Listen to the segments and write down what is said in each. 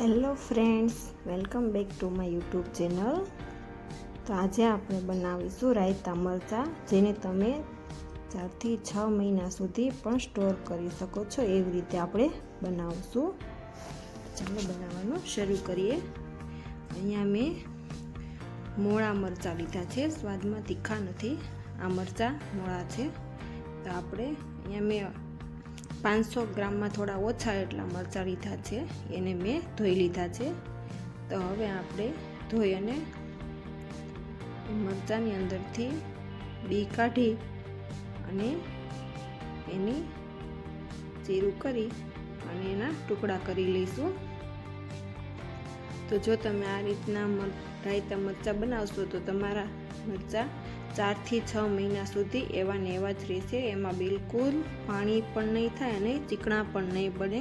Hello friends, welcome back to my YouTube channel. તો આજે આપણે બનાવીશું રાયતા મરચાં, જેને તમે ચારથી છ મહિના સુધી પણ સ્ટોર કરી શકો છો. એવી રીતે આપણે બનાવશું. ચાલો બનાવવાનું શરૂ કરીએ. અહીંયા મેં મોળા મરચાં લીધા છે. સ્વાદમાં તીખા નથી. આ મરચાં મોળા છે. તો આપણે અહીંયા મેં પાંચસો ગ્રામમાં થોડા ઓછા એટલા મરચાં લીધા છે. એને મેં ધોઈ લીધા છે. તો હવે આપણે ધોઈ અને મરચાંની અંદરથી બી કાઢી અને એની ચીરું કરી અને એના ટુકડા કરી લઈશું. તો જો તમે આ રીતના રાયતા મરચાં બનાવશો તો તમારા મરચાં ચારથી છ મહિના સુધી એવા ને એવા જ રહેશે. એમાં બિલકુલ પાણી પણ નહીં થાય અને ચીકણા પણ નહીં બને.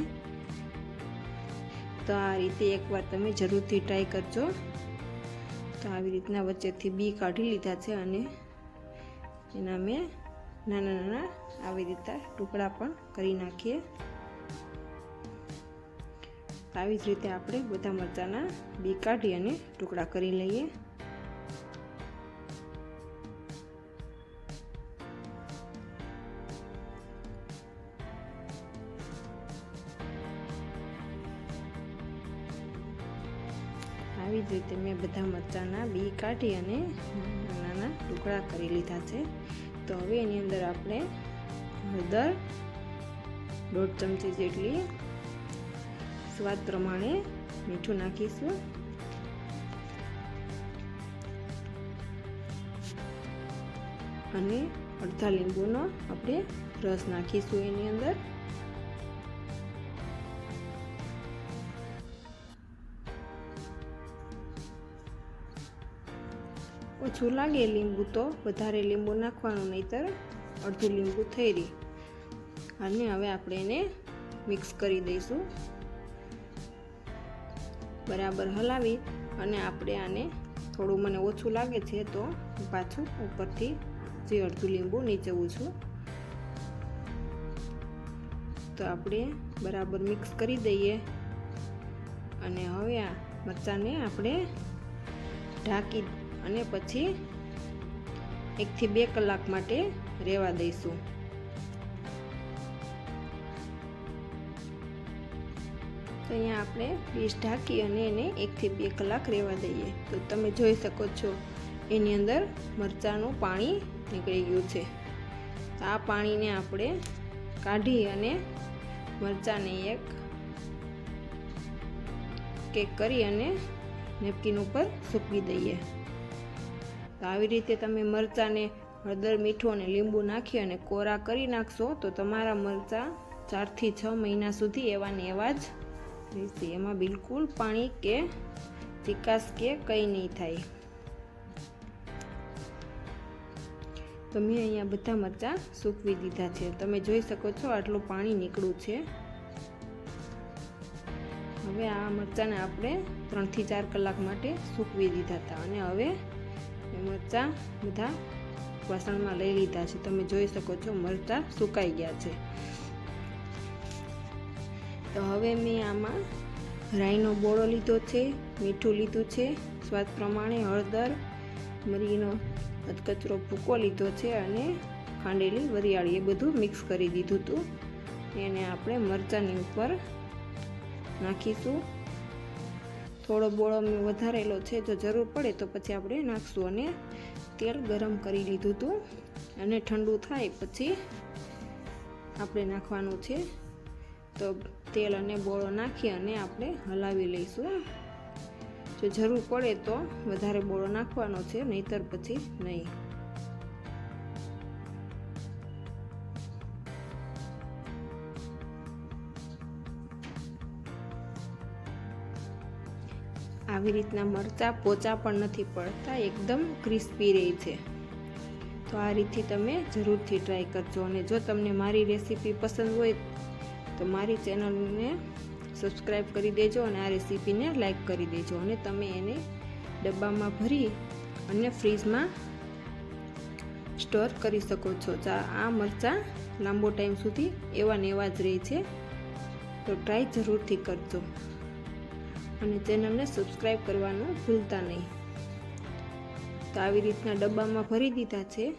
તો આ રીતે એકવાર તમે જરૂરથી ટ્રાય કરજો. તો આવી રીતના વચ્ચેથી બી કાઢી લીધા છે અને એના મેં નાના નાના આવી રીતના ટુકડા પણ કરી નાખીએ. આવી જ રીતે આપણે બધા મરચાંના બી કાઢી અને ટુકડા કરી લઈએ. આવી જ રીતે મેં બધા મરચાંના બી કાઢી અને નાના ટુકડા કરી લીધા છે. તો હવે એની અંદર આપણે હળદર દોઢ ચમચી જેટલી સ્વાદ પ્રમાણે મીઠું નાખીશું. અને અડધા લીંબુનો આપણે રસ નાખીશું એની અંદર. ઓછું લાગે લીંબુ તો, વધારે લીંબુ નાખવાનું નહીતર અડધું લીંબુ થઈ રહી. અને હવે આપણે એને મિક્સ કરી દઈશું. બરાબર હલાવી અને આપણે આને થોડું મને ઓછું લાગે છે તો પાછું ઉપરથી જે અડધું લીંબુ નીચવું છું તો આપણે બરાબર મિક્સ કરી દઈએ. અને હવે આ મરચાંને આપણે ઢાંકી અને પછી એકથી બે કલાક માટે રહેવા દઈશું. તો અહીંયા આપણે ડીશ ઢાંકી અને એને એકથી બે કલાક રહેવા દઈએ. તો તમે જોઈ શકો છો, એની અંદર મરચાંનું પાણી નીકળી ગયું છે. આ પાણીને આપણે કાઢી અને મરચાંને એક કેક કરી અને નેપકિન ઉપર સૂકવી દઈએ. તો આવી રીતે તમે મરચાંને હળદર, મીઠું અને લીંબુ નાખી અને કોરા કરી નાખશો તો તમારા મરચાં ચારથી છ મહિના સુધી એવા ને એવા જ રહેશે. એમાં બિલકુલ પાણી કે ચિકાસ કે કંઈ નહીં થાય. તો મેં અહીંયા બધા મરચાં સૂકવી દીધા છે. તમે જોઈ શકો છો આટલું પાણી નીકળ્યું છે. હવે આ મરચાંને આપણે ત્રણથી ચાર કલાક માટે સૂકવી દીધા હતા અને હવે મરચાં બધા વાસણમાં લઈ લીધા છે. તમે જોઈ શકો છો મરચાં સુકાઈ ગયા છે. તો હવે મેં આમાં રાઈનો બોળો લીધો છે, મીઠું લીધું છે, સ્વાદ પ્રમાણે હળદર, મરીનો અધકચરો ભૂકો લીધો છે અને ખાંડેલી વરિયાળી એ બધું મિક્સ કરી દીધું હતું એને આપણે મરચાંની ઉપર નાખીશું. થોડો બોળો વધારેલો છે, જો જરૂર પડે તો પછી આપણે નાખશું અને તેલ ગરમ કરી લીધું હતું. અને ઠંડુ થાય પછી આપણે નાખવાનું છે. તો તેલ અને બોળો નાખી અને આપણે હલાવી લઈશું. જો જરૂર પડે તો વધારે બોળો નાખવાનો છે, નહીતર પછી નહીં. આવી રીતના મરચાં પોચા પણ નથી પડતા, એકદમ ક્રિસ્પી રહે છે. તો આ રીતથી તમે જરૂરથી ટ્રાય કરજો અને જો તમને મારી રેસીપી પસંદ હોય તો મારી ચેનલને સબસ્ક્રાઈબ કરી દેજો અને આ રેસીપીને લાઈક કરી દેજો અને તમે એને ડબ્બામાં ભરી અને ફ્રીજમાં સ્ટોર કરી શકો છો. આ મરચાં લાંબો ટાઈમ સુધી એવા ને એવા જ રહે છે. તો ટ્રાય જરૂરથી કરજો. અને ચેનલને સબસ્ક્રાઈબ કરવાનું ભૂલતા નહીં. તો આવી રીતના ડબ્બામાં ભરી દીધા છે.